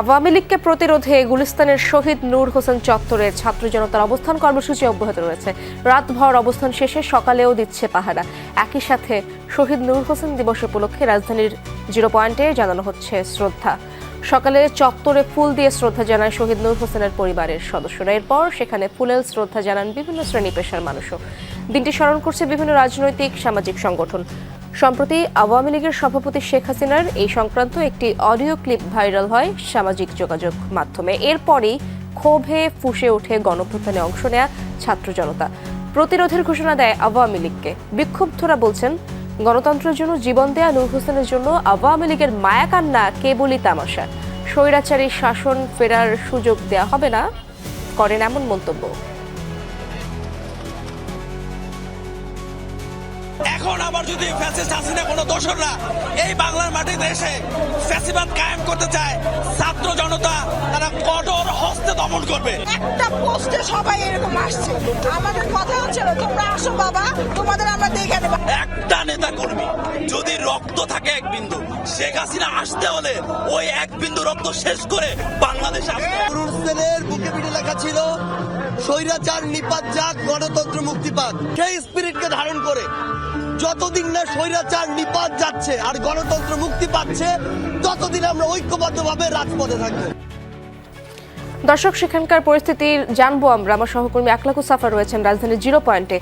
আওয়ামী লীগকে প্রতিরোধে গুলিস্তানের শহীদ নূর হোসেন চত্বরে ছাত্র জনতার অবস্থান কর্মসূচি অব্যাহত রয়েছে। রাতভর অবস্থান শেষে সকালেও দিচ্ছে পাহারা। একই সাথে শহীদ নূর হোসেন দিবস উপলক্ষে রাজধানীর জিরো পয়েন্টে জানানো হচ্ছে শ্রদ্ধা। সকালে চত্বরে ফুল দিয়ে শ্রদ্ধা জানায় শহীদ নূর হোসেনের পরিবারের সদস্যরা। এরপর সেখানে ফুলেল শ্রদ্ধা জানান বিভিন্ন শ্রেণি পেশার মানুষও। দিনটি স্মরণ করছে বিভিন্ন রাজনৈতিক, সামাজিক সংগঠন। সম্প্রতি আওয়ামী লীগের সভাপতি শেখ হাসিনার এই সংক্রান্ত একটি অডিও ক্লিপ ভাইরাল হয় সামাজিক যোগাযোগ মাধ্যমে। এরপরই ক্ষোভে ফুসে ওঠে গণভ্যুত্থানে অংশ নেয়া ছাত্র জনতা। প্রতিরোধের ঘোষণা দেয় আওয়ামী লীগকে। বিক্ষুব্ধরা বলছেন, গণতন্ত্রের জন্য জীবন দেয়া নূর হোসেনের জন্য আওয়ামী লীগের মায়াকান্না কেবলই তামাশা। স্বৈরাচারী শাসন ফেরার সুযোগ দেয়া হবে না। করেন এমন মন্তব্য। আবার যদি ফ্যাসিস্ট হাসিনা কোনো দোসররা এই বাংলার মাটিতে এসে ফ্যাসিবাদ কায়েম করতে চায় ছাত্র জনতা তারা কঠোর হস্তে দমন করবে। একটা পোস্টে সবাই এরকম আসছে। আমাদের কথা হচ্ছিল তোমরা আসো বাবা তোমাদের আমরা দেখে নেব। একটা নেতা কর্মী যদি রক্ত থাকে এক বিন্দু শেখ হাসিনা আসতে হলে ওই এক বিন্দু রক্ত শেষ করে বাংলাদেশ আসতে। বুকে পিঠে লেখা ছিল স্বৈরাচার নিপাত যাক গণতন্ত্র মুক্তি পাক সেই স্পিরিটকে ধারণ করে যতদিন না স্বৈরাচার নিপাত যাচ্ছে আর গণতন্ত্র মুক্তি পাচ্ছে ততদিন আমরা ঐক্যবদ্ধভাবে রাজপথে থাকব। দর্শক সেখানকার পরিস্থিতি জানব আমরা। আমার সহকর্মী আকলাকু সাফা রয়েছেন রাজধানীর জিরো পয়েন্টে।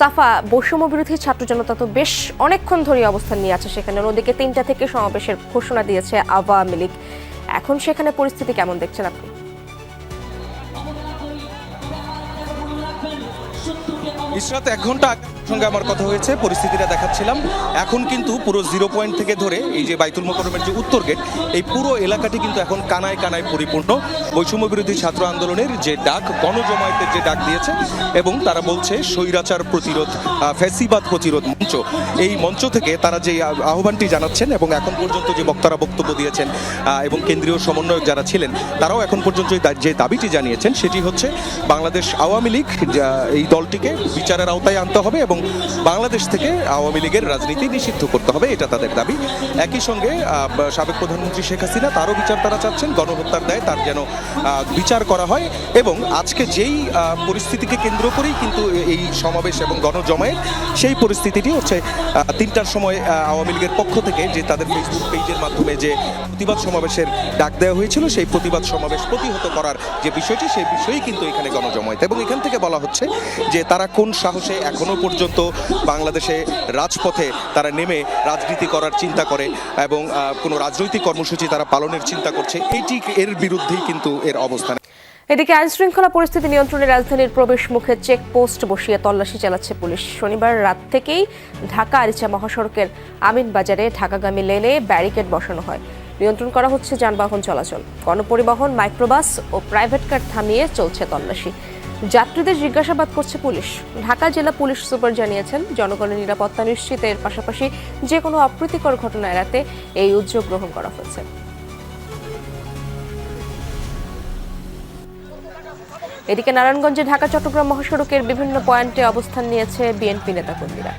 সাফা বৈষম্য বিরোধী ছাত্র জনতা তো বেশ অনেকক্ষণ ধরে অবস্থান নিয়ে আছে সেখানে। অন্যদিকে তিনটা থেকে সমাবেশের ঘোষণা দিয়েছে আওয়ামী লীগ। এখন সেখানে পরিস্থিতি কেমন দেখছেন আপনি? ইসরাত এক ঘণ্টা আগে সঙ্গে আমার কথা হয়েছে, পরিস্থিতিটা দেখাচ্ছিলাম। এখন কিন্তু পুরো জিরো পয়েন্ট থেকে ধরে এই যে বাইতুল মোকরমের যে উত্তর গেট এই পুরো এলাকাটি কিন্তু এখন কানায় কানায় পরিপূর্ণ। বৈষম্য বিরোধী ছাত্র আন্দোলনের যে ডাক, গণজমায়েতের যে ডাক দিয়েছে, এবং তারা বলছে স্বৈরাচার প্রতিরোধ ফ্যাসিবাদ প্রতিরোধ মঞ্চ। এই মঞ্চ থেকে তারা যে আহ্বানটি জানাচ্ছেন, এবং এখন পর্যন্ত যে বক্তারা বক্তব্য দিয়েছেন এবং কেন্দ্রীয় সমন্বয়ক যারা ছিলেন, তারাও এখন পর্যন্ত যে দাবিটি জানিয়েছেন, সেটি হচ্ছে বাংলাদেশ আওয়ামী লীগ এই দলটিকে বিচারের আওতায় আনতে হবে, এবং বাংলাদেশ থেকে আওয়ামী লীগের রাজনীতি নিষিদ্ধ করতে হবে, এটা তাদের দাবি। একই সঙ্গে সাবেক প্রধানমন্ত্রী শেখ হাসিনা, তারও বিচার তারা চাচ্ছেন, গণহত্যার দায় তার যেন বিচার করা হয়। এবং আজকে যেই পরিস্থিতিকে কেন্দ্র করেই কিন্তু এই সমাবেশ এবং গণজমায়েত, সেই পরিস্থিতিটি হচ্ছে তিনটার সময় আওয়ামী লীগের পক্ষ থেকে যে তাদের ফেসবুক পেজের মাধ্যমে যে প্রতিবাদ সমাবেশের ডাক দেওয়া হয়েছিল, সেই প্রতিবাদ সমাবেশ প্রতিহত করার যে বিষয়টি, সেই বিষয়েই কিন্তু এখানে গণজমায়েত। এবং এখান থেকে বলা হচ্ছে যে তারা কোন সাহসে এখনও পর্যন্ত বাংলাদেশে রাজপথে তারা নেমে রাজনীতি করার চিন্তা করে এবং কোনো রাজনৈতিক কর্মসূচি তারা পালনের চিন্তা করছে। এইটি এর বিরুদ্ধেই কিন্তু এর অবস্থান। এদিকে আইন শৃঙ্খলা পরিস্থিতি নিয়ন্ত্রণে রাজধানীর প্রবেশ মুখে চেকপোস্ট বসিয়ে তল্লাশি চালাচ্ছে পুলিশ। শনিবার রাত থেকেই ঢাকা আরিচা মহাসড়কের আমিন বাজারে ঢাকাগামী লেনে ব্যারিকেড বসানো হয়। নিয়ন্ত্রণ করা হচ্ছে যানবাহন চলাচল। গণপরিবহন, মাইক্রোবাস ও প্রাইভেট কার থামিয়ে চলছে তল্লাশি। যাত্রীদের জিজ্ঞাসাবাদ করছে পুলিশ। ঢাকা জেলা পুলিশ সুপার জানিয়েছেন, জনগণের নিরাপত্তা নিশ্চিতের পাশাপাশি যে কোনো অপ্রীতিকর ঘটনা এড়াতে এই উদ্যোগ গ্রহণ করা হয়েছে। এদিকে নারায়ণগঞ্জে ঢাকা, চট্টগ্রাম মহাসড়কের বিভিন্ন পয়েন্টে অবস্থান নিয়েছে বিএনপি নেতাকর্মীরা।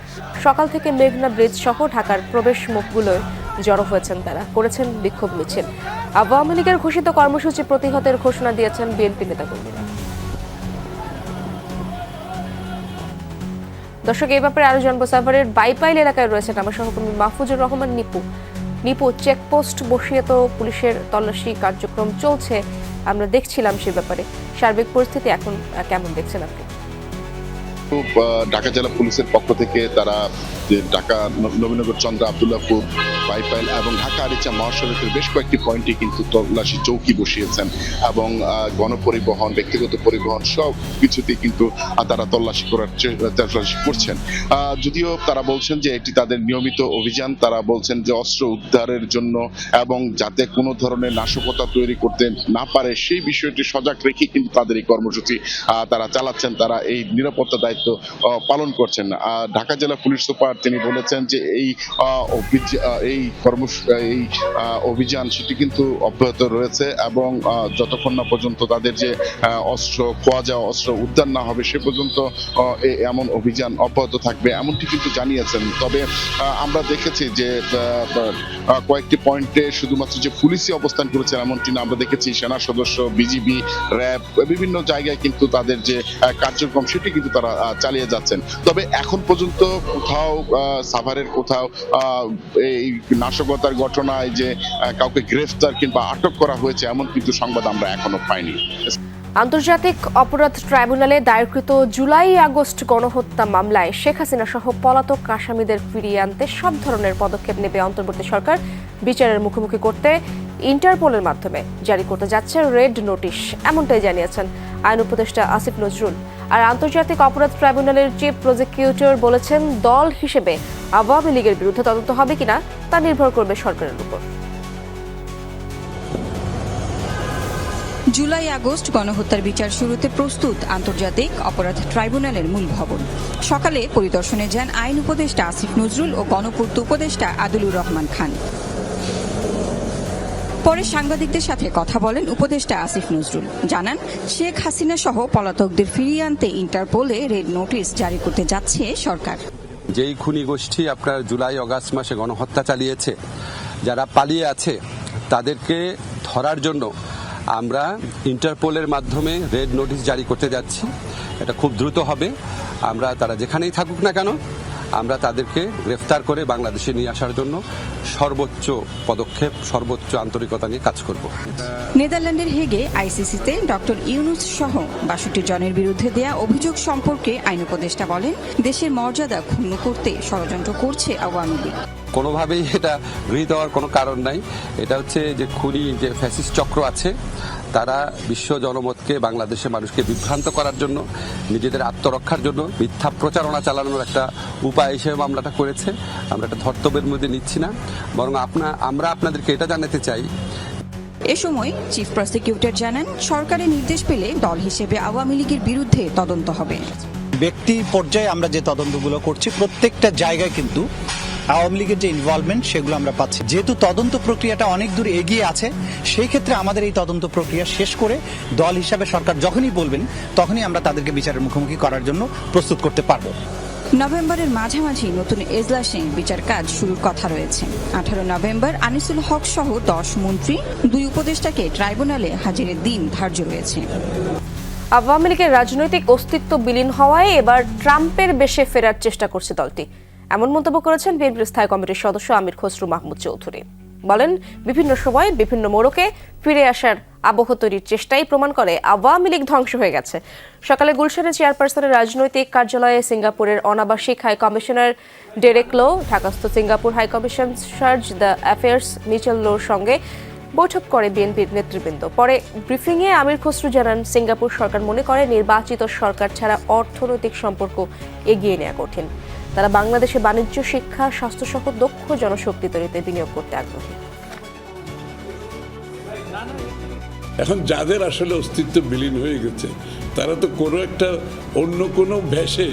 সকাল থেকে মেঘনা ব্রিজ সহ ঢাকার প্রবেশ মুখগুলোয় জড়ো হয়েছেন তারা, করেছেন বিক্ষোভ মিছিল। আওয়ামী লীগের ঘোষিত কর্মসূচি প্রতিহতের ঘোষণা দিয়েছেন বিএনপি নেতাকর্মীরা। দর্শক, এই ব্যাপারে আরও জানব। সাভারের বাইপাইল এলাকায় রয়েছেন আমার সহকর্মী মাহফুজুর রহমান নিপু। নিপু, চেকপোস্ট বসিয়ে তো পুলিশের তল্লাশি কার্যক্রম চলছে, আমরা দেখছিলাম সে ব্যাপারে। সার্বিক পরিস্থিতি এখন কেমন দেখছেন আপনি? ঢাকা জেলা পুলিশের পক্ষ থেকে তারা যে ঢাকা নবীনগর, চন্দ্র আবদুল্লাপুর বাইপাইল এবং ঢাকা আরিচা মহাসড়কের বেশ কয়েকটি পয়েন্টে কিন্তু তল্লাশি চৌকি বসিয়েছেন এবং গণপরিবহন, ব্যক্তিগত পরিবহন সব কিছুতেই কিন্তু তারা তল্লাশি করার তল্লাশি করছেন। যদিও তারা বলছেন যে এটি তাদের নিয়মিত অভিযান, তারা বলছেন যে অস্ত্র উদ্ধারের জন্য এবং যাতে কোনো ধরনের নাশকতা তৈরি করতে না পারে, সেই বিষয়টি সজাগ রেখে কিন্তু তাদের এই কর্মসূচি তারা চালাচ্ছেন। তারা এই নিরাপত্তা দায়িত্ব আহ, পালন করছেন। আহ, ঢাকা জেলা পুলিশ সুপার তিনি বলেছেন যে এই অভিয- কর্ম এই অভিযান সেটি কিন্তু অব্যাহত রয়েছে এবং যতক্ষণ না পর্যন্ত তাদের যে অস্ত্র খোয়া যাওয়া অস্ত্র উদ্ধার না হবে সে পর্যন্ত এমন অভিযান অব্যাহত থাকবে এমনটি কিন্তু জানিয়েছেন। তবে আমরা দেখেছি যে কয়েকটি পয়েন্টে শুধুমাত্র যে পুলিশই অবস্থান করেছেন এমনটি না আমরা দেখেছি সেনা সদস্য বিজিবি র্যাব বিভিন্ন জায়গায় কিন্তু তাদের যে কার্যক্রম সেটি কিন্তু তারা চালিয়ে যাচ্ছেন। তবে এখন পর্যন্ত কোথাও সাভারের কোথাও এই নাশকতার ঘটনায় যে কাউকে গ্রেফতার কিংবা আটক করা হয়েছে, এমন কিন্তু সংবাদ আমরা এখনও পাইনি। আন্তর্জাতিক অপরাধ ট্রাইব্যুনালে দায়েরকৃত জুলাই আগস্ট গণহত্যা মামলায় শেখ হাসিনা সহ পলাতক আসামিদের ফিরিয়ে আনতে সব ধরনের পদক্ষেপ নেবে অন্তর্বর্তী সরকার। বিচারের মুখোমুখি করতে ইন্টারপোলের মাধ্যমে জারি করতে যাচ্ছে রেড নোটিশ, এমনটাই জানিয়েছেন আইন উপদেষ্টা আসিফ নজরুল। আর আন্তর্জাতিক অপরাধ ট্রাইব্যুনালের চিফ প্রজিকিউটর বলেছেন দল হিসেবে আওয়ামী লীগের বিরুদ্ধে তদন্ত হবে কিনা তা নির্ভর করবে সরকারের উপর। জুলাই, আগস্ট গণহত্যার বিচার শুরুতে প্রস্তুত আন্তর্জাতিক অপরাধ ট্রাইব্যুনালের মূল ভবন। সকালে পরিদর্শনে যান আইন উপদেষ্টা আসিফ নজরুল ও গণপূর্ত উপদেষ্টা আদুলুর রহমান খান। পরে সাংবাদিকদের সাথে কথা বলেন উপদেষ্টা আসিফ নজরুল। জানান, শেখ হাসিনা সহ পলাতকদের ফিরিয়ে আনতে ইন্টারপোলে রেড নোটিশ জারি করতে যাচ্ছে সরকার। যেই খুনি গোষ্ঠী আপনার জুলাই, অগাস্ট মাসে গণহত্যা চালিয়েছে, যারা পালিয়ে আছে, তাদেরকে ধরার জন্য আমরা ইন্টারপোলের মাধ্যমে রেড নোটিশ জারি করতে যাচ্ছি। এটা খুব দ্রুত হবে। আমরা তারা যেখানেই থাকুক না কেন আমরা তাদেরকে গ্রেফতার করে বাংলাদেশে নিয়ে আসার জন্য সর্বোচ্চ পদক্ষেপ সর্বোচ্চ আন্তরিকতা নিয়ে কাজ করব। নেদারল্যান্ডের হেগে আইসিসিতে ডক্টর ইউনুস সহ বাষট্টি জনের বিরুদ্ধে দেয়া অভিযোগ সম্পর্কে আইন উপদেষ্টা বলেন দেশের মর্যাদা ক্ষুণ্ণ করতে ষড়যন্ত্র করছে আওয়ামী লীগ। কোনোভাবেই এটা গৃহীত হওয়ার কোনো কারণ নাই। এটা হচ্ছে যে খুনি যে ফ্যাসিস চক্র আছে তারা বিশ্ব জনমতকে বাংলাদেশের মানুষকে বিভ্রান্ত করার জন্য নিজেদের আত্মরক্ষার জন্য মিথ্যা প্রচারণা চালানোর একটা উপায় হিসেবে মামলাটা করেছে। আমরা এটা ধর্তব্যের মধ্যে নিচ্ছি না। বরং আপনা আমরা আপনাদেরকে এটা জানাতে চাই। এ সময় চিফ প্রসিকিউটর জানান সরকারের নির্দেশ পেলে দল হিসেবে আওয়ামী লীগের বিরুদ্ধে তদন্ত হবে। ব্যক্তি পর্যায়ে আমরা যে তদন্তগুলো করছি প্রত্যেকটা জায়গায় কিন্তু আওয়ামী লীগের যে ইনভলভমেন্ট সেগুলো আমরা পাচ্ছি। যেহেতু তদন্ত প্রক্রিয়াটা অনেক দূর এগিয়ে আছে সেই ক্ষেত্রে আমাদের এই তদন্ত প্রক্রিয়া শেষ করে দল হিসাবে সরকার যখনই বলবেন তখনই আমরা তাদেরকে বিচারের মুখোমুখি করার জন্য প্রস্তুত করতে পারব। নভেম্বরের মাঝামাঝি নতুন এজলাসে বিচার কাজ শুরুর কথা রয়েছে। আঠারো নভেম্বর আনিসুল হক সহ দশ মন্ত্রী দুই উপদেষ্টাকে ট্রাইব্যুনালে হাজিরের দিন ধার্য রয়েছে। আওয়ামী লীগের রাজনৈতিক অস্তিত্ব বিলীন হওয়ায় এবার ট্রাম্পের বেশে ফেরার চেষ্টা করছে দলটি। এমন মন্তব্য করেছেন বিএনপির স্থায়ী কমিটির সদস্য আমির খসরু মাহমুদ চৌধুরী। বলেন, বিভিন্ন সময় বিভিন্ন মোড়কে ফিরে আসার আবহ তৈরির চেষ্টাই প্রমাণ করে আওয়ামী লীগ ধ্বংস হয়ে গেছে। সকালে গুলশানে চেয়ারপারসনের রাজনৈতিক কার্যালয়ে সিঙ্গাপুরের অনাবাসিক হাই কমিশনার ডেরেক লো, ঢাকাস্থ Singapore high commission charge d' affaires Michel লোর সঙ্গে বৈঠক করে বিএনপির নেতৃবৃন্দ। পরে ব্রিফিংয়ে আমির খসরু জানান, সিঙ্গাপুর সরকার মনে করে নির্বাচিত সরকার ছাড়া অর্থনৈতিক সম্পর্ক এগিয়ে নেওয়া কঠিন। তারা বাংলাদেশে বাণিজ্য, শিক্ষা, স্বাস্থ্যসহ দক্ষ জনশক্তি তৈরিতে বিনিয়োগ করতে আগ্রহী। এখন যাদের আসলে অস্তিত্ব বিলীন হয়ে গেছে, তারা তো কোনো একটা অন্য কোনো ভেসে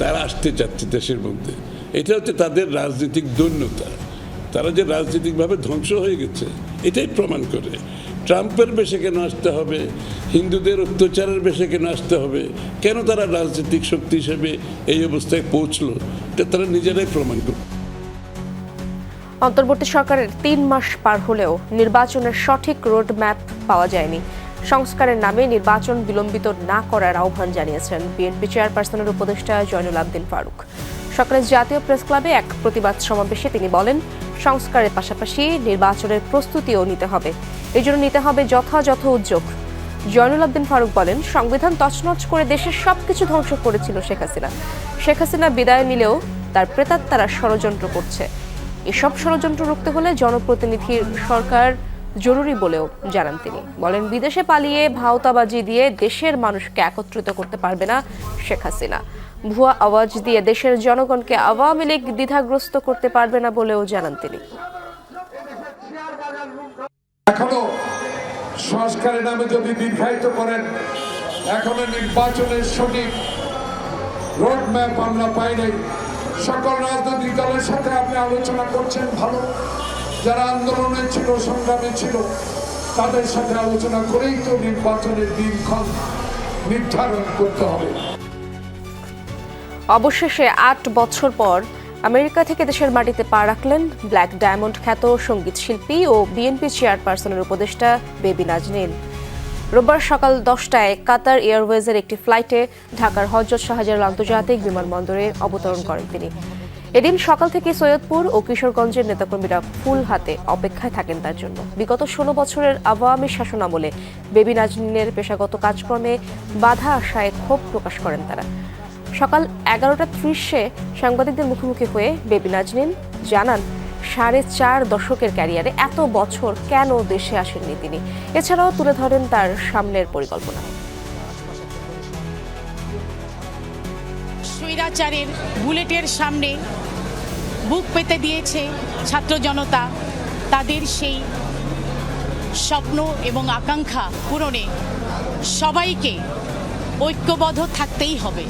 তারা আসতে চাচ্ছে দেশের মধ্যে। এটা হচ্ছে তাদের রাজনৈতিক দৈন্যতা। তারা যে রাজনৈতিকভাবে ধ্বংস হয়ে গেছে, এটাই প্রমাণ করে। ট্রাম্পের বেশে কেন আসতে হবে? হিন্দুদের অত্যাচারের বেশে কেন আসতে হবে? কেন তারা রাজনৈতিক শক্তি হিসেবে এই অবস্থায় পৌঁছলো? এটা তারা নিজেরাই প্রমাণ করবে। অন্তর্বর্তী সরকারের তিন মাস পার হলেও নির্বাচনের সঠিক রোড ম্যাপ পাওয়া যায়নি। সংস্কারের নামে নির্বাচন বিলম্বিত না করার আহ্বান জানিয়েছেন বিএনপি চেয়ারপারসনের উপদেষ্টা জয়নুল আবদিন ফারুক। সকালে জাতীয় প্রেস ক্লাবে এক প্রতিবাদ সমাবেশে তিনি বলেন, সংস্কারের পাশাপাশি নির্বাচনের প্রস্তুতিও নিতে হবে। এই জন্য নিতে হবে যথাযথ উদ্যোগ। জয়নুল আবদিন ফারুক বলেন, সংবিধান তছনছ করে দেশের সবকিছু ধ্বংস করেছিল শেখ হাসিনা। শেখ হাসিনা বিদায় নিলেও তার প্রেতাত্মারা ষড়যন্ত্র করছে। এসব ষড়যন্ত্র রুখতে হলে জনপ্রতিনিধির সরকার জরুরি বলেও জানান তিনি। বলেন, বিদেশে পালিয়ে ভাওতাবাজি দিয়ে দেশের মানুষকে একত্রিত করতে পারবে না শেখ হাসিনা। ভুয়া আওয়াজ দিয়ে দেশের জনগণকে আওয়ামী লীগ দ্বিধাগ্রস্ত করতে পারবে না বলেও জানান তিনি। এখনও সংস্কারের নামে যদি দীর্ঘায়িত করেন, এখনও নির্বাচনের সঠিক আমরা পাই নাই। সকল রাজনৈতিক দলের সাথে আপনি আলোচনা করছেন ভালো। যারা আন্দোলনে ছিল, সংগ্রামে ছিল, তাদের সাথে আলোচনা করেই তো নির্বাচনের দিনক্ষণ নির্ধারণ করতে হবে। অবশেষে আট বছর পর আমেরিকা থেকে দেশের মাটিতে পা রাখলেন ব্ল্যাক ডায়মন্ড খ্যাত সংগীত শিল্পী ও বিএনপি চেয়ারপারসনের উপদেষ্টা বেবি নাজনীন। রোববার সকাল দশটায় কাতার এয়ারওয়েজের একটি ফ্লাইটে ঢাকার হজরত শাহজালাল আন্তর্জাতিক বিমানবন্দরে অবতরণ করেন তিনি। এদিন সকাল থেকে সৈয়দপুর ও কিশোরগঞ্জের নেতাকর্মীরা ফুল হাতে অপেক্ষায় থাকেন তার জন্য। বিগত ষোলো বছরের আওয়ামী শাসনামলে বেবি নাজনীনের পেশাগত কাজকর্মে বাধা আসায় ক্ষোভ প্রকাশ করেন তারা। সকাল এগারোটা ত্রিশে সাংবাদিকদের মুখোমুখি হয়ে বেবি নাজনীন জানান, সাড়ে চার দশকের ক্যারিয়ারে এত বছর কেন দেশে আসেননি তিনি? এছাড়াও তুলে ধরেন তার সামনের পরিকল্পনা। স্বৈরাচারের বুলেটের সামনে বুক পেতে দিয়েছে ছাত্র জনতা। তাদের সেই স্বপ্ন এবং আকাঙ্ক্ষা পূরণে সবাইকে ঐক্যবদ্ধ থাকতেই হবে।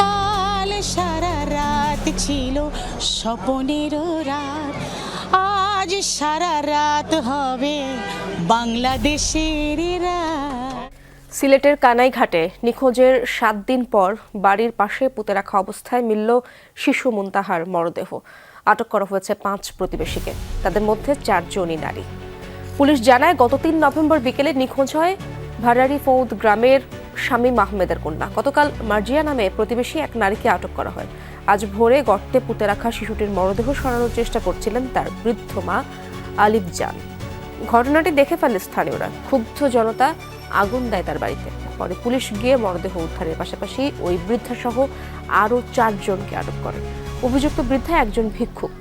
কাল সারা রাত ছিল স্বপনের রাত, আজ সারা রাত হবে বাংলাদেশের রাত। সিলেটের কানাইঘাটে নিখোঁজের সাত দিন পর বাড়ির পাশে পুঁতে রাখা অবস্থায় মিলল শিশু মুন্তাহার মরদেহ। আটক করা হয়েছে পাঁচ প্রতিবেশীকে, তাদের মধ্যে চারজনই নারী। পুলিশ জানায়, গত তিন নভেম্বর বিকেলে নিখোঁজ হয় ভাড়ারি ফৌদ গ্রামের শামীম আহমেদের কন্যা। গতকাল মার্জিয়া নামে প্রতিবেশী এক নারীকে আটক করা হয়। আজ ভোরে গর্তে পুঁতে রাখা শিশুটির মরদেহ সরানোর চেষ্টা করছিলেন তার বৃদ্ধ মা আলিফ জান। ঘটনাটি দেখে ফেলে স্থানীয়রা। ক্ষুব্ধ জনতা আগুন দেয় তার বাড়িতে। পরে পুলিশ গিয়ে মরদেহ উদ্ধারের পাশাপাশি ওই বৃদ্ধাসহ আরও চারজনকে আটক করে। অভিযুক্ত বৃদ্ধা একজন ভিক্ষুক।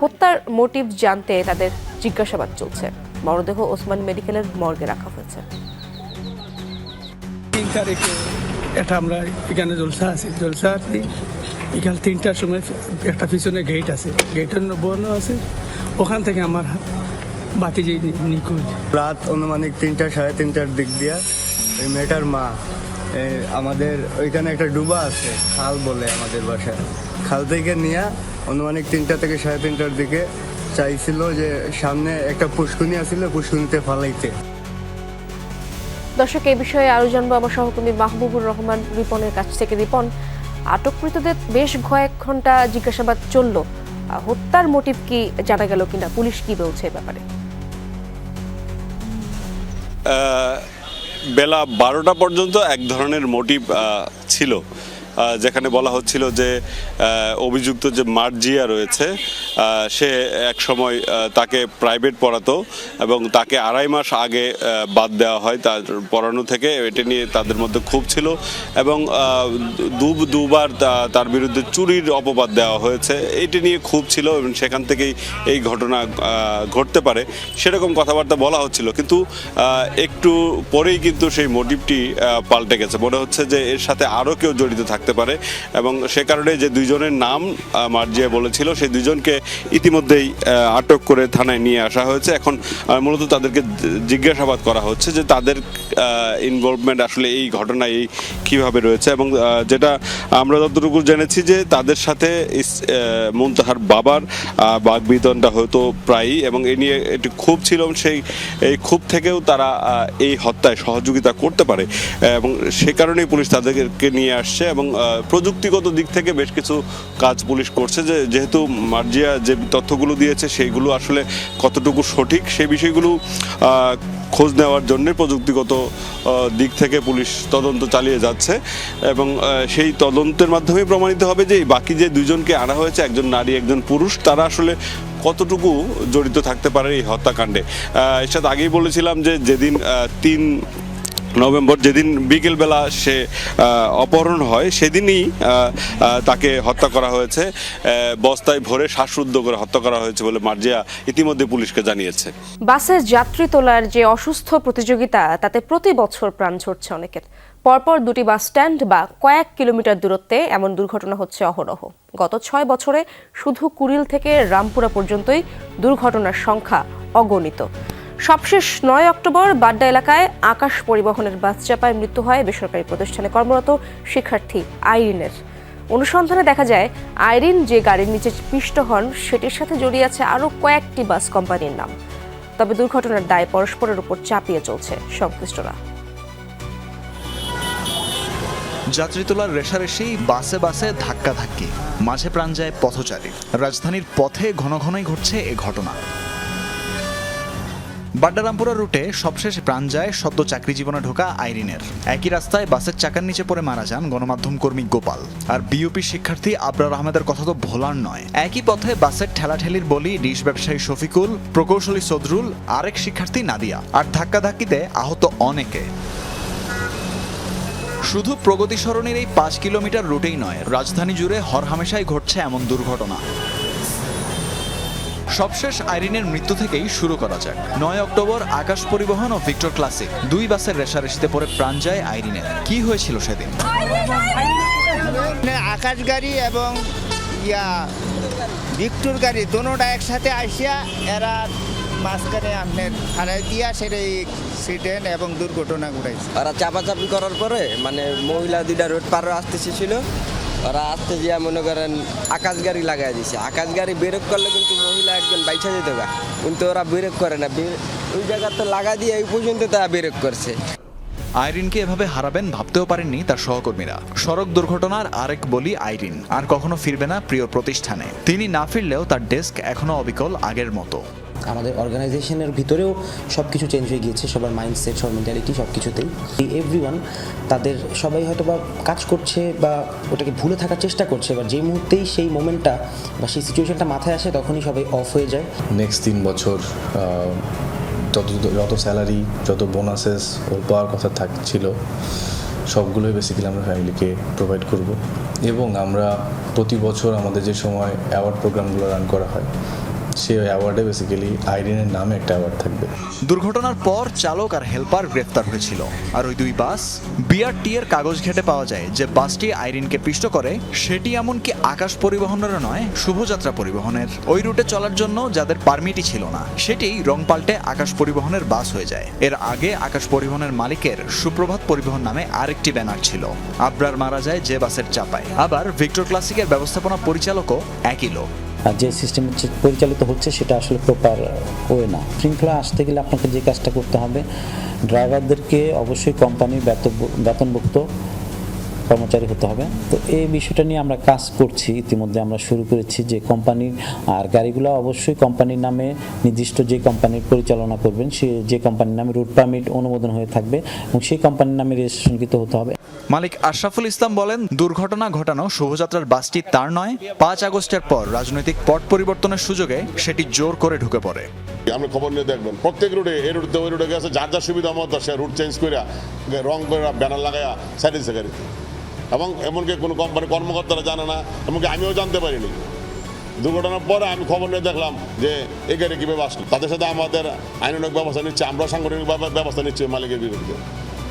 হত্যার মোটিভ জানতে তাদের জিজ্ঞাসাবাদ চলছে। মরদেহ ওসমান মেডিকেলের মর্গে রাখা হয়েছে। তিন তারিখে এটা আমরা এখানে জলসা আছি। জলসা বিকাল তিনটার সময় একটা পিছনে গেট আছে। গেটের বন্ধ আছে। ওখান থেকে আমার বাতি যে নিখোঁজ। রাত অনুমানিক তিনটা, সাড়ে তিনটার দিক দিয়া ওই মেয়েটার মা আমাদের ওইখানে একটা ডুবা আছে, খাল বলে আমাদের বাসায়। খাল থেকে নিয়ে অনুমানিক তিনটা থেকে সাড়ে তিনটার দিকে চাইছিল যে সামনে একটা পুষ্কুনি আছিল পুষ্কুনিতে ফালাইতে। দর্শক এই বিষয়ে আরও জানব আমার সহকর্মী মাহবুবুর রহমান রিপনের কাছ থেকে। রিপন, আটককৃতদের বেশ কয়েক ঘণ্টা জিজ্ঞাসাবাদ চলল। হত্যার মোটিভ কি জানা গেল কিনা? পুলিশ কি বলছে এ ব্যাপারে? বেলা বারোটা পর্যন্ত এক ধরনের মোটিভ ছিল। যেখানে বলা হচ্ছিল যে অভিযুক্ত যে মার্জিয়া রয়েছে সে এক সময় তাকে প্রাইভেট পড়াতো এবং তাকে আড়াই মাস আগে বাদ দেওয়া হয় তার পড়ানো থেকে। এটা নিয়ে তাদের মধ্যে খুব ছিল এবং দু, দুবার তার বিরুদ্ধে চুরির অপবাদ দেওয়া হয়েছে। এটি নিয়ে খুব ছিল এবং সেখান থেকেই এই ঘটনা ঘটতে পারে। সেরকম কথাবার্তা বলা হচ্ছিল। কিন্তু একটু পরেই কিন্তু সেই মোটিভটি পাল্টে গেছে। মনে হচ্ছে যে এর সাথে আরও কেউ জড়িত থাকতে পারে। এবং সে কারণে যে দুইজনের নাম মার্জিয়া বলেছিল সেই দুজনকে ইতিমধ্যেই আটক করে থানায় নিয়ে আসা হয়েছে। এখন মূলত তাদেরকে জিজ্ঞাসাবাদ করা হচ্ছে যে তাদের ইনভলভমেন্ট আসলে এই ঘটনায় এই কীভাবে রয়েছে। এবং যেটা আমরা যতটুকু জেনেছি যে তাদের সাথে মুনতাহার বাবার বাগবিতনটা হয়তো প্রায়ই। এবং এ নিয়ে একটি ক্ষোভ ছিল সেই, এই ক্ষোভ থেকেও তারা এই হত্যায় সহযোগিতা করতে পারে। এবং সে কারণেই পুলিশ তাদেরকে নিয়ে আসছে। এবং প্রযুক্তিগত দিক থেকে বেশ কিছু কাজ পুলিশ করছে যে, যেহেতু মার্জিয়া যে তথ্যগুলো দিয়েছে সেইগুলো আসলে কতটুকু সঠিক সেই বিষয়গুলো খোঁজ নেওয়ার জন্য প্রযুক্তিগত দিক থেকে পুলিশ তদন্ত চালিয়ে যাচ্ছে এবং সেই তদন্তের মাধ্যমে প্রমাণিত হবে যে বাকি যে দুজনকে আনা হয়েছে, একজন নারী, একজন পুরুষ, তারা আসলে কতটুকু জড়িত থাকতে পারে এই হত্যাকাণ্ডে। এর সাথে আগেই বলেছিলাম যে যেদিন তিন নভেম্বর যেদিন বিকেলবেলা সে অপহরণ হয়, সেদিনই তাকে হত্যা করা হয়েছে। বস্তায় ভরে শ্বাসরুদ্ধ করে হত্যা করা হয়েছে বলে মার্জিয়া ইতিমধ্যে পুলিশকে জানিয়েছে। বাসে যাত্রী তোলার যে অসুস্থ প্রতিযোগিতা, তাতে প্রতি বছর প্রাণ ঝরছে অনেকের। পরপর দুটি বাস স্ট্যান্ড বা কয়েক কিলোমিটার দূরত্বে এমন দুর্ঘটনা হচ্ছে অহরহ। গত ছয় বছরে শুধু কুড়িল থেকে রামপুরা পর্যন্তই দুর্ঘটনার সংখ্যা অগণিত। সবশেষ নয় অক্টোবর বাড্ডা এলাকায় আকাশ পরিবহনের বাস চাপায় মৃত্যু হয় বেসরকারি প্রতিষ্ঠানে কর্মরত শিক্ষার্থী আইরিনের। অনুসন্ধানে দেখা যায়, আইরিন যে গাড়ির নিচে পিষ্ট হন, সেটির সাথে জড়িয়ে আছে আরও কয়েকটি বাস কোম্পানির নাম। তবে দুর্ঘটনার দায় পরস্পরের উপর চাপিয়ে চলছে সংশ্লিষ্টরা। যাত্রী তোলার রেশারেশি বাসে বাসে ধাক্কা ধাক্কি মাঝে প্রাণ যায় পথচারী। রাজধানীর পথে ঘন ঘনই ঘটছে এ ঘটনা। বাড্ডারামপুরা রুটে সবশেষ প্রাণ যায় সদ্য চাকরি জীবনে ঢোকা আইরিনের। একই রাস্তায় বাসের চাকার নিচে পড়ে মারা যান গণমাধ্যম কর্মী গোপাল। আর বিউপি শিক্ষার্থী আবরার আহমেদের কথা তো ভোলার নয়। একই পথে বাসের ঠেলাঠেলির বলি ডিশ ব্যবসায়ী শফিকুল, প্রকৌশলী সদরুল, আরেক শিক্ষার্থী নাদিয়া। আর ধাক্কাধাক্কিতে আহত অনেকে। শুধু প্রগতি সরণির এই পাঁচ কিলোমিটার রুটেই নয়, রাজধানী জুড়ে হরহামেশাই ঘটছে এমন দুর্ঘটনা। সবশেষ আইরিনের মৃত্যু থেকেই শুরু করা যাক। নয় অক্টোবর আকাশ পরিবহন ও ভিক্টর ক্লাসিক দুই বাসের রেশারেশিতে পড়ে প্রাণ যায় আইরিনের। কি হয়েছিল সেদিন? আকাশ গাড়ি এবং ইয়া ভিক্টর গাড়ি দোনোটা একসাথে আসিয়া এরা মাঝখানে আপনার হারাই দিয়া সেটা অ্যাক্সিডেন্ট এবং দুর্ঘটনা ঘটাইছে। ওরা চাপাচাপি করার পরে মানে মহিলা দুইটা রোড পার আসতেছে ছিল। ওরা আসতে যে মনে করেন আকাশ গাড়ি লাগাই দিছে। আকাশ গাড়ি বেরোক করলে কিন্তু মহিলা একজন বাইছা যেত কিন্তু ওরা বেরোক করে না। ওই জায়গা তো লাগা দিয়ে এই পর্যন্ত তারা বেরোক করছে। আইরিনকে এভাবে হারাবেন ভাবতেও পারেননি তার সহকর্মীরা। সড়ক দুর্ঘটনার আরেক বলি আইরিন। আর কখনো ফিরবে না প্রিয় প্রতিষ্ঠানে। তিনি না ফিরলেও তার ডেস্ক এখনও অবিকল আগের মতো। আমাদের অর্গানাইজেশনের ভিতরেও সব কিছু চেঞ্জ হয়ে গিয়েছে। সবার মাইন্ডসেট সবার মেন্টালিটি সব কিছুতেই এভরিওয়ান তাদের সবাই হয়তো বা কাজ করছে বা ওটাকে ভুলে থাকার চেষ্টা করছে বা যে মুহূর্তেই সেই মোমেন্টটা বা সেই সিচুয়েশনটা মাথায় আসে তখনই সবাই অফ হয়ে যায়। নেক্সট তিন বছর যত যত স্যালারি যত বোনাসেস ওর পাওয়ার কথা থাকছিল সবগুলোই বেসিক্যালি আমরা ফ্যামিলিকে প্রোভাইড করব। এবং আমরা প্রতি বছর আমাদের যে সময় অ্যাওয়ার্ড প্রোগ্রামগুলো রান করা হয় সেই অ্যাওয়ার্ডে বেসিক্যালি আইরিনের নামে একটা অ্যাওয়ার্ড থাকবে। দুর্ঘটনার পর চালক আর হেলপার গ্রেফতার হয়েছিল। আর ওই দুই বাস বিআরটি এর কাগজ ঘেটে পাওয়া যায় যে বাসটি আইরিনকে পিষ্ট করে, সেটি এমনকি আকাশ পরিবহনেরও নয়, শুভযাত্রা পরিবহনের। ওই রুটে চলার জন্য যাদের পারমিটই ছিল না, সেটি রং পাল্টে আকাশ পরিবহনের বাস হয়ে যায়। এর আগে আকাশ পরিবহনের মালিকের সুপ্রভাত পরিবহন নামে আরেকটি ব্যানার ছিল। আবরার মারা যায় যে বাসের চাপায়। আবার ভিক্টর ক্লাসিকের ব্যবস্থাপনা পরিচালকও একই লোক। যে সিস্টেম পরিচালিত হচ্ছে, সেটা আসলে প্রপার ওয়ে না। শৃঙ্খলা আসতে গেলে আপনাকে যে কাজটা করতে হবে ড্রাইভারদেরকে অবশ্যই কোম্পানির বেতন বেতনভুক্ত কর্মচারী হতে হবে। তো এই বিষয়টা নিয়ে আমরা কাজ করছি। ইতিমধ্যে আমরা শুরু করেছি যে কোম্পানির আর গাড়িগুলো অবশ্যই কোম্পানির নামে নির্দিষ্ট যে কোম্পানির পরিচালনা করবেন সে যে কোম্পানির নামে রুট পারমিট অনুমোদন হয়ে থাকবে এবং সেই কোম্পানির নামে রেজিস্ট্রেশনকৃত হতে হবে। মালিক আশরাফুল ইসলাম বলেন দুর্ঘটনা ঘটানো শুভযাত্রার বাসটি তার নয় পাঁচ আগস্টের পর রাজনৈতিক পট পরিবর্তনের সুযোগে সেটি জোর করে ঢুকে পড়ে। আপনি খবর নিয়ে দেখবেন প্রত্যেক রুটে এই রুটে ওই রুটে গেছে যার যার সুবিধা মতো সে রুট চেঞ্জ করে রং করে ব্যানার লাগায়া সাইড গাড়িতে। এবং এমনকি কোনো কোম্পানি কর্মকর্তারা জানে না এমনকি আমিও জানতে পারিনি। দুর্ঘটনার পরে আমি খবর নিয়ে দেখলাম যে এই গাড়ি কীভাবে আসলো। তাদের সাথে আমাদের আইনানুক ব্যবস্থা নিচ্ছে আমরা সাংগঠনিক ব্যবস্থা নিচ্ছি মালিকের বিরুদ্ধে।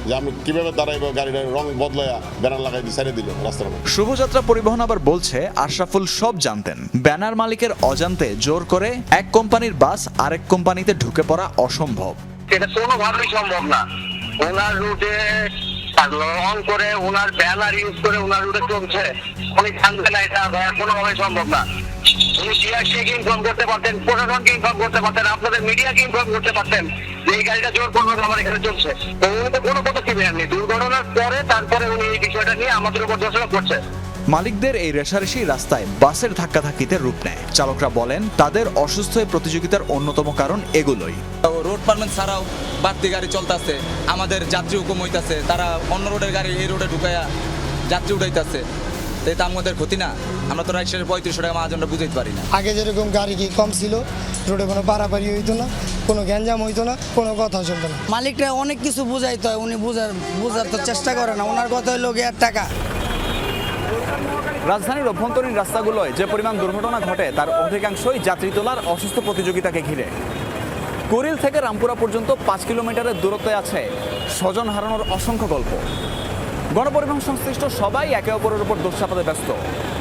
যে আমি কীভাবে তারা এবার গাড়িটার রং বদলায়া ব্যানার লাগাই দিয়ে সাইডে দিল রাস্তার শুভযাত্রা পরিবহন আবার বলছে আশরাফুল সব জানতেন। ব্যানার মালিকের অজান্তে জোর করে এক কোম্পানির বাস আরেক কোম্পানিতে ঢুকে পড়া অসম্ভব। এটা কোনোভাবেই সম্ভব না। ওনার রুটে রং করে ওনার ব্যানার ইউজ করে ওনার উঠে চলছে। উনি জানবে না এটা কোনোভাবেই সম্ভব না। উনি ডিআরসিকে ইনফর্ম করতে পারতেন, প্রশাসনকে ইনফর্ম করতে পারতেন, আপনাদের মিডিয়াকে ইনফর্ম করতে পারতেন। যে এই গাড়িটা আমার এখানে চলছে। তো উনি তো কোনো পদক্ষেপ নেননি। দুর্ঘটনার পরে তারপরে উনি এই বিষয়টা নিয়ে আমাদের উপর দোষারোপ করছে। মালিকদের এই রেশারেশি রাস্তায় বাসের ধাক্কাধাক্কিতে রূপ নেয়। চালকরা বলেন তাদের অসুস্থ প্রতিযোগিতার অন্যতম কারণ এগুলোই। রোড পারমিট ছাড়াও বাড়তি গাড়ি চলতেছে। আমাদের যাত্রী হুকুম হইতাছে। তারা অন্য রোডের গাড়ি এই রোডে ঢুকাইয়া যাত্রী উঠাইতেছে। তো এটা আমাদের ক্ষতি না। আমরা তো রাইট সাইডের পঁয়ত্রিশশো টাকা মাহাজনটা বুঝাইতে পারি না। আগে যেরকম গাড়ি কি কম ছিল রোডে কোনো পারাপারি হইতো না কোনো গ্যাঞ্জাম হইতো না কোনো কথা চলতো না। মালিকরা অনেক কিছু বুঝাইতে হয় উনি বুঝার বুঝার তো চেষ্টা করে না। ওনার কথা হইল গিয়ে টাকা। রাজধানীর অভ্যন্তরীণ রাস্তাগুলোয় যে পরিমাণ দুর্ঘটনা ঘটে তার অধিকাংশই যাত্রী তোলার অসুস্থ প্রতিযোগিতাকে ঘিরে। কুড়িল থেকে রামপুরা পর্যন্ত পাঁচ কিলোমিটারের দূরত্বে আছে স্বজন হারানোর অসংখ্য গল্প। গণপরিবহন সংশ্লিষ্ট সবাই একে অপরের উপর দোষ চাপাতে ব্যস্ত।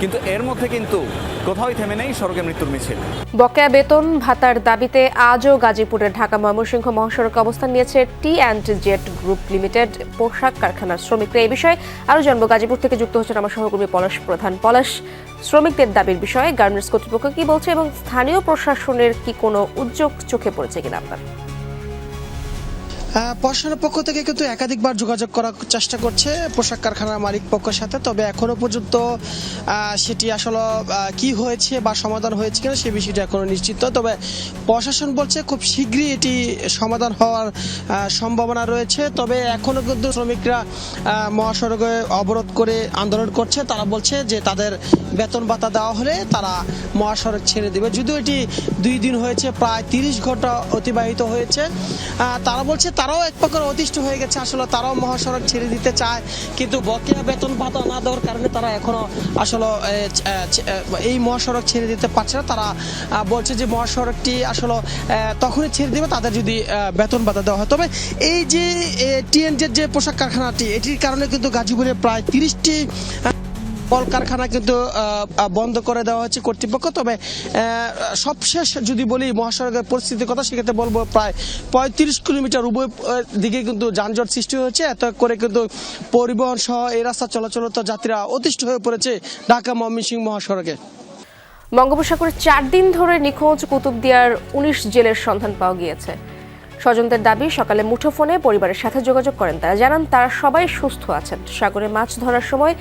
কিন্তু এর মধ্যে কিন্তু কোথাও থেমে নেই সড়কে মৃত্যুর মিছিল। বকেয়া বেতন ভাতার দাবিতে আজও গাজীপুরের ঢাকা ময়মনসিংহ মহাসড়কে অবস্থান নিয়েছে T and jet group limited পোশাক কারখানার শ্রমিকরা। এই বিষয়ে আরও জানব। গাজীপুর থেকে যুক্ত হচ্ছেন আমার সহকর্মী পলাশ, প্রধান পলাশ। শ্রমিকদের দাবির বিষয়ে গার্মেন্টস কর্তৃপক্ষ কি বলছে এবং স্থানীয় প্রশাসনের কি কোনো উদ্যোগ চোখে পড়েছে কিনা আপনার? প্রশাসনের পক্ষ থেকে কিন্তু একাধিকবার যোগাযোগ করার চেষ্টা করছে পোশাক কারখানার মালিক পক্ষের সাথে। তবে এখনও পর্যন্ত সেটি আসলে কি হয়েছে বা সমাধান হয়েছে কিনা সে বিষয়টি এখনও নিশ্চিত। তবে প্রশাসন বলছে খুব শীঘ্রই এটি সমাধান হওয়ার সম্ভাবনা রয়েছে। তবে এখনও কিন্তু শ্রমিকরা মহাসড়কে অবরোধ করে আন্দোলন করছে। তারা বলছে যে তাদের বেতন ভাতা দেওয়া হলে তারা মহাসড়ক ছেড়ে দেবে। যদিও এটি দুই দিন হয়েছে, প্রায় তিরিশ ঘণ্টা অতিবাহিত হয়েছে। তারা বলছে তারাও এক প্রকার অতিষ্ঠ হয়ে গেছে। আসলে তারাও মহাসড়ক ছেড়ে দিতে চায়, কিন্তু বকেয়া বেতন ভাতা না দেওয়ার কারণে তারা এখনও আসলে এই মহাসড়ক ছেড়ে দিতে পারছে না। তারা বলছে যে মহাসড়কটি আসলে তখনই ছেড়ে দেবে, তাদের যদি বেতন ভাতা দেওয়া হয়। তবে এই যে টিএনজের যে পোশাক কারখানাটি, এটির কারণে কিন্তু গাজীপুরে প্রায় তিরিশটি কলকারখানা কিন্তু বন্ধ করে দেওয়া হয়েছে কর্তৃপক্ষ। তবে সবশেষ যদি বলি মহাসড়কের পরিস্থিতির কথা, সেক্ষেত্রে বলব প্রায় পঁয়ত্রিশ কিলোমিটার উভয় দিকে কিন্তু যানজট সৃষ্টি হয়েছে। এত করে কিন্তু পরিবহন সহ এই রাস্তা চলাচলত যাত্রীরা অতিষ্ঠ হয়ে পড়েছে ঢাকা ময়মনসিংহ মহাসড়কে। বঙ্গোপসাগরে চার দিন ধরে নিখোঁজ কুতুবদিয়ার উনিশ জেলের সন্ধান পাওয়া গিয়েছে। স্বজনদের দাবি, সকালে মুঠোফোনে পরিবারের সাথে যোগাযোগ করেন তারা। জানান, তারা সবাই সুস্থ আছেন। সাগরে মাছ ধরার সময়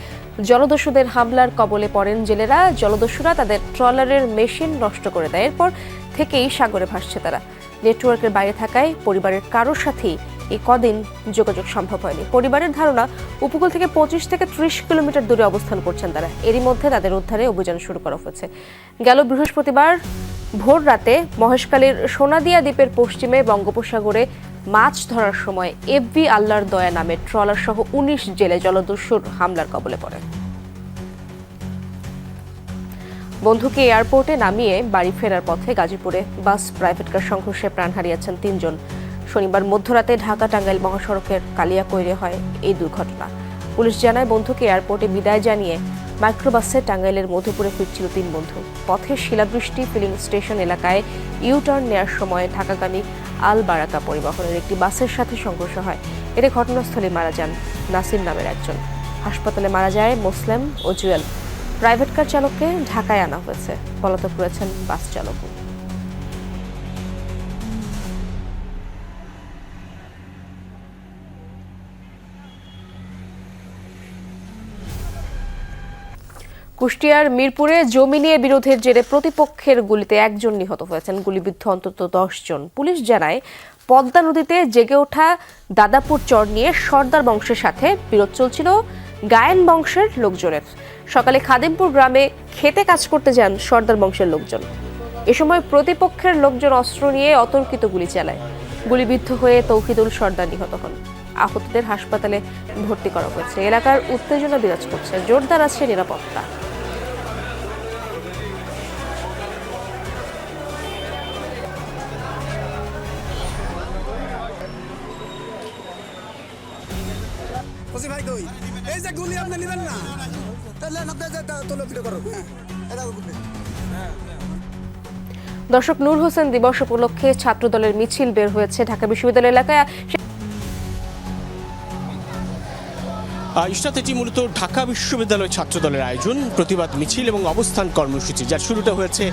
জলদস্যুদের হামলার কবলে পড়েন জেলেরা। জলদস্যুরা তাদের ট্রলারের মেশিন নষ্ট করে দেয়। এরপর থেকেই সাগরে ভাসছে তারা। নেটওয়ার্কের বাইরে থাকায় পরিবারের কারোর সাথেই এই কদিন যোগাযোগ সম্ভব হয়নি। পরিবারের ধারণা, উপকূল থেকে পঁচিশ থেকে ত্রিশ কিলোমিটার দূরে অবস্থান করছেন তারা। এরই মধ্যে তাদের উদ্ধারে অভিযান শুরু করা হয়েছে। গেল বৃহস্পতিবার ভোর রাতে মহেশখালীর সোনাদিয়া দ্বীপের পশ্চিমে বঙ্গোপসাগরে মাছ ধরার সময় এফবি আল্লাহর দয়া নামের ট্রলার সহ উনিশ জেলে জলদস্যুর হামলার কবলে পড়ে। বন্ধুকে এয়ারপোর্টে নামিয়ে বাড়ি ফেরার পথে গাজীপুরে বাস, প্রাইভেট কার সংঘর্ষে প্রাণ হারিয়েছেন তিনজন। শনিবার মধ্যরাতে ঢাকা টাঙ্গাইল মহাসড়কের কালিয়াকৈরে হয় এই দুর্ঘটনা। পুলিশ জানায়, বন্ধুকে এয়ারপোর্টে বিদায় জানিয়ে মাইক্রোবাসে টাঙ্গাইলের মধুপুরে ফিরছিল তিন বন্ধু। পথে শিলাবৃষ্টি, ফিলিং স্টেশন এলাকায় ইউ টার্ন নেওয়ার সময় ঢাকাগামী আল বারাকা পরিবহনের একটি বাসের সাথে সংঘর্ষ হয়। এতে ঘটনাস্থলে মারা যান নাসির নামের একজন। হাসপাতালে মারা যায় মুসলিম ও জুয়েল। প্রাইভেট কার চালককে ঢাকায় আনা হয়েছে। পলাতক রয়েছেন বাস চালকও কুষ্টিয়ার মিরপুরে জমি নিয়ে বিরোধের জেরে প্রতিপক্ষের গুলিতে একজন নিহত হয়েছেন। গুলিবিদ্ধ অন্তত জন। পুলিশ জানায়, পদ্মা নদীতে জেগে ওঠা দাদাপুর চর নিয়ে সর্দার বংশের সাথে বিরোধ চলছিল গায়েন বংশের লোকজনের। সকালে খাদিমপুর গ্রামে খেতে কাজ করতে যান সর্দার বংশের লোকজন। এ সময় প্রতিপক্ষের লোকজন অস্ত্র নিয়ে অতর্কিত গুলি চালায়। গুলিবিদ্ধ হয়ে তৌহিদুল সর্দার নিহত হন। আহতদের হাসপাতালে ভর্তি করা হয়েছে। এলাকার উত্তেজনা বিরাজ করছে। জোরদার আছে নিরাপত্তা। ওসি ভাই কই? এই যে গুলি আপনি না। তাহলে করো। হ্যাঁ এটা দর্শক নূর হোসেন দিবস উপলক্ষে ছাত্রদলের মিছিল বের হয়েছে ঢাকা বিশ্ববিদ্যালয় এলাকায়। ইশরাত এটি মূলত ঢাকা বিশ্ববিদ্যালয় ছাত্রদলের আয়োজন, প্রতিবাদ মিছিল এবং অবস্থান কর্মসূচি, যার শুরুটা হয়েছে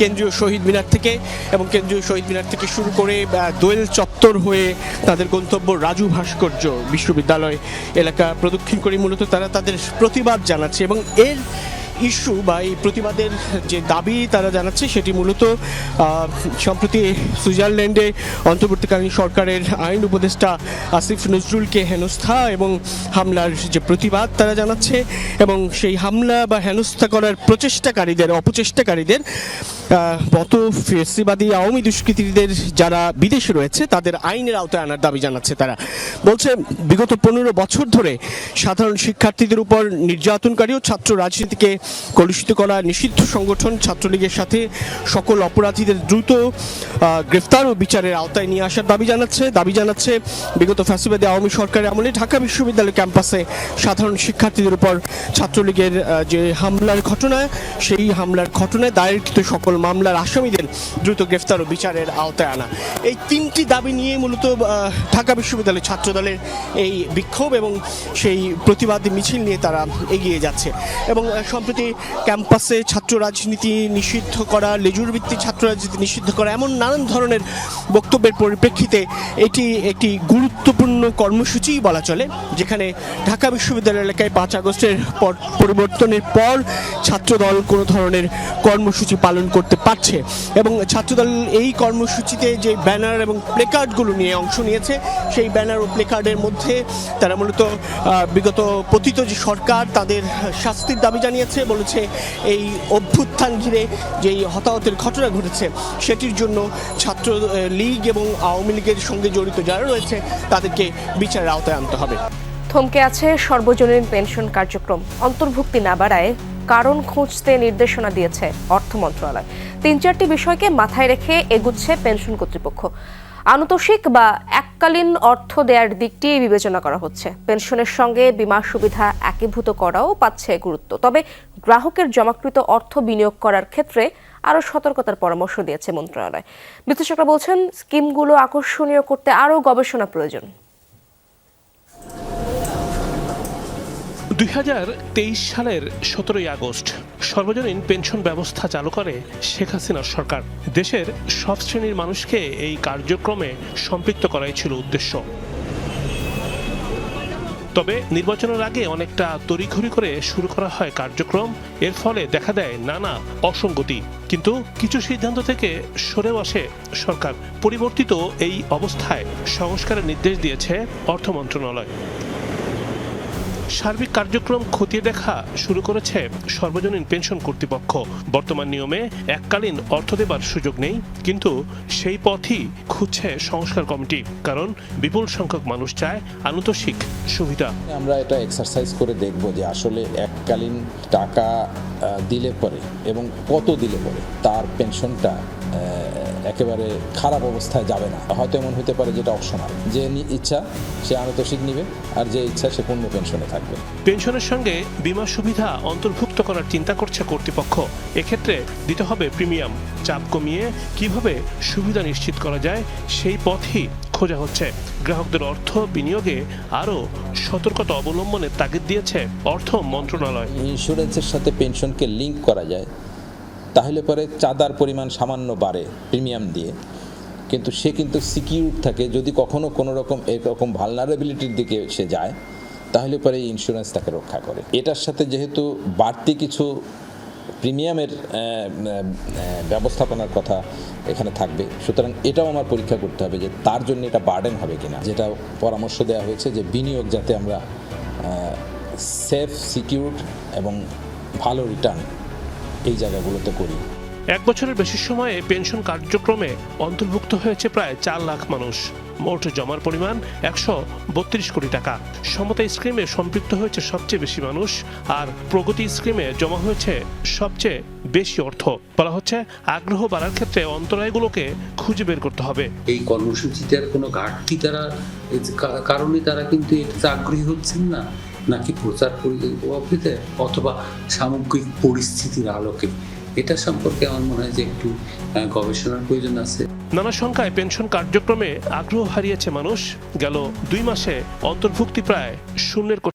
কেন্দ্রীয় শহীদ মিনার থেকে এবং কেন্দ্রীয় শহীদ মিনার থেকে শুরু করে দোয়েল চত্বর হয়ে তাদের গন্তব্য রাজু ভাস্কর্য বিশ্ববিদ্যালয় এলাকা প্রদক্ষিণ করে মূলত তারা তাদের প্রতিবাদ জানাচ্ছে এবং এর ইস্যু বা এই প্রতিবাদের যে দাবি তারা জানাচ্ছে সেটি মূলত সম্প্রতি সুইজারল্যান্ডে অন্তর্বর্তীকালীন সরকারের আইন উপদেষ্টা আসিফ নজরুলকে হেনস্থা এবং হামলার যে প্রতিবাদ তারা জানাচ্ছে এবং সেই হামলা বা হেনস্থা করার প্রচেষ্টাকারীদের, অপচেষ্টাকারীদের গত ফেসিবাদী আওয়ামী দুষ্কৃতীদের যারা বিদেশে রয়েছে তাদের আইনের আওতায় আনার দাবি জানাচ্ছে তারা। বলছে, বিগত পনেরো বছর ধরে সাধারণ শিক্ষার্থীদের উপর নির্যাতনকারী ও ছাত্র রাজনীতিকে কলুষিত করা নিষিদ্ধ সংগঠন ছাত্রলীগের সাথে সকল অপরাধীদের দ্রুত গ্রেফতার ও বিচারের আওতায় নিয়ে আসার দাবি জানাচ্ছে। দাবি জানাচ্ছে বিগত ফ্যাসিবাদী আওয়ামী সরকারের আমলে ঢাকা বিশ্ববিদ্যালয় ক্যাম্পাসে সাধারণ শিক্ষার্থীদের উপর ছাত্রলীগের যে হামলার ঘটনা সেই হামলার ঘটনায় দায়েরকৃত সকল মামলার আসামিদের দ্রুত গ্রেফতার ও বিচারের আওতায় আনা। এই তিনটি দাবি নিয়ে মূলত ঢাকা বিশ্ববিদ্যালয় ছাত্রদলের এই বিক্ষোভ এবং সেই প্রতিবাদী মিছিল নিয়ে তারা এগিয়ে যাচ্ছে। এবং আহ, সম্প্রতি ক্যাম্পাসে ছাত্র রাজনীতি নিষিদ্ধ করা, লেজুর ভিত্তিক ছাত্র রাজনীতি নিষিদ্ধ করা, এমন নানান ধরনের বক্তব্যের পরিপ্রেক্ষিতে এটি একটি গুরুত্বপূর্ণ কর্মসূচি বলা চলে, যেখানে ঢাকা বিশ্ববিদ্যালয় এলাকায় পাঁচ আগস্টের পর, পরিবর্তনের পর ছাত্রদল কোনো ধরনের কর্মসূচি পালন করতে পারছে এবং ছাত্রদল এই কর্মসূচিতে যে ব্যানার এবং প্লেকার্ডগুলো নিয়ে অংশ নিয়েছে, সেই ব্যানার ও প্লেকার্ডের মধ্যে তারা মূলত বিগত পতিত যে সরকার, তাদের শাস্তির দাবি জানিয়েছে বলেছে, এই অভ্যুত্থান ঘিরে যেই হতাহতের ঘটনা ঘটেছে, সেটির জন্য ছাত্র লীগ এবং আওয়ামী লীগের সঙ্গে জড়িত যারা রয়েছে, তাদেরকে বিচারের আওতায় আনতে হবে। থমকে আছে সর্বজনীন পেনশন কার্যক্রম। অন্তর্ভুক্তি না বাড়ায় কারণ খুঁজতে নির্দেশনা দিয়েছে অর্থ মন্ত্রণালয়। তিন চারটি বিষয়কে মাথায় রেখে এগুচ্ছে পেনশন কর্তৃপক্ষ। আনুতোষিক বা এককালীন অর্থ দেওয়ার দিকটি বিবেচনা করা হচ্ছে। পেনশনের সঙ্গে বিমা সুবিধা একীভূত করাও পাচ্ছে গুরুত্ব। তবে গ্রাহকের জমাকৃত অর্থ বিনিয়োগ করার ক্ষেত্রে আরও সতর্কতার পরামর্শ দিয়েছে মন্ত্রণালয়। বিশ্লেষকরা বলছেন, স্কিমগুলো আকর্ষণীয় করতে আরও গবেষণা প্রয়োজন। দুই হাজার তেইশ সালের সতেরোই আগস্ট সর্বজনীন পেনশন ব্যবস্থা চালু করে শেখ হাসিনার সরকার। দেশের সব শ্রেণির মানুষকে এই কার্যক্রমে সম্পৃক্ত করাই ছিল উদ্দেশ্য। তবে নির্বাচনের আগে অনেকটা তড়িঘড়ি করে শুরু করা হয় কার্যক্রম, এর ফলে দেখা দেয় নানা অসঙ্গতি। কিন্তু কিছু সিদ্ধান্ত থেকে সরেও আসে সরকার। পরিবর্তিত এই অবস্থায় সংস্কারের নির্দেশ দিয়েছে অর্থ মন্ত্রণালয়। সার্বিক কার্যক্রম খতিয়ে দেখা শুরু করেছে সর্বজনীন পেনশন কর্তৃপক্ষ। বর্তমান নিয়মে এককালীন অর্থ দেবার সুযোগ নেই, কিন্তু সেই পথই খুঁজছে সংস্কার কমিটি, কারণ বিপুল সংখ্যক মানুষ চায় আনুতোষিক সুবিধা। আমরা এটা এক্সারসাইজ করে দেখব যে আসলে এককালীন টাকা দিলে পরে এবং কত দিলে পরে তার পেনশনটা একেবারে খারাপ অবস্থায় যাবে না। হয়তো এমন হতে পারে যেটা অপশনাল। যে ইচ্ছা সে আনুতোষিক নিবে আর যে ইচ্ছা সে পূর্ণ পেনশনে থাকবে। পেনশনের সঙ্গে বীমা সুবিধা অন্তর্ভুক্ত করার চিন্তা করছে কর্তৃপক্ষ। এক্ষেত্রে দিতে হবে প্রিমিয়াম। চাপ কমিয়ে কীভাবে সুবিধা নিশ্চিত করা যায় সেই পথই খোঁজা হচ্ছে। গ্রাহকদের অর্থ বিনিয়োগে আরও সতর্কতা অবলম্বনের তাগিদ দিয়েছে অর্থ মন্ত্রণালয়। ইন্স্যুরেন্সের সাথে পেনশনকে লিঙ্ক করা যায়। তাহলে পরে চাঁদার পরিমাণ সামান্য বাড়ে প্রিমিয়াম দিয়ে। কিন্তু সে কিন্তু সিকিউর থাকে, যদি কখনো কোনো রকম এরকম ভালনারেবিলিটির দিকে সে যায়, তাহলে পরে এই ইন্স্যুরেন্স তাকে রক্ষা করে। এটার সাথে যেহেতু বাড়তি কিছু প্রিমিয়ামের ব্যবস্থাপনার কথা এখানে থাকবে, সুতরাং এটাও আমার পরীক্ষা করতে হবে যে তার জন্য এটা বার্ডেন হবে কিনা। যেটা পরামর্শ দেওয়া হয়েছে যে বিনিয়োগ যাতে আমরা সেফ সিকিউর এবং ভালো রিটার্ন এই জায়গাগুলোতে করি। এক বছরের বেশি সময়ে পেনশন কার্যক্রমে অন্তর্ভুক্ত হয়েছে প্রায় চার লাখ মানুষ। মোট জমার পরিমাণ একশো বত্রিশ কোটি টাকা। সমতা স্কিমে সম্পৃক্ত হয়েছে সবচেয়ে বেশি মানুষ আর প্রগতি স্কিমে জমা হয়েছে সবচেয়ে বেশি অর্থ। বলা হচ্ছে আগ্রহ বাড়ার ক্ষেত্রে অন্তরায়গুলোকে খুঁজে বের করতে হবে। এই কর্মসূচিটার কোনো ঘাটতি তারা কারণে তারা কিন্তু আগ্রহী হচ্ছেন না। নাকি প্রচার পরিকল্পিতে অথবা সামগ্রিক পরিস্থিতির আলোকে? এটা সম্পর্কে আমার মনে হয় যে একটু গবেষণার প্রয়োজন আছে। নানা সংখ্যায় পেনশন কার্যক্রমে আগ্রহ হারিয়েছে মানুষ। গেল দুই মাসে অন্তর্ভুক্তি প্রায় শূন্যের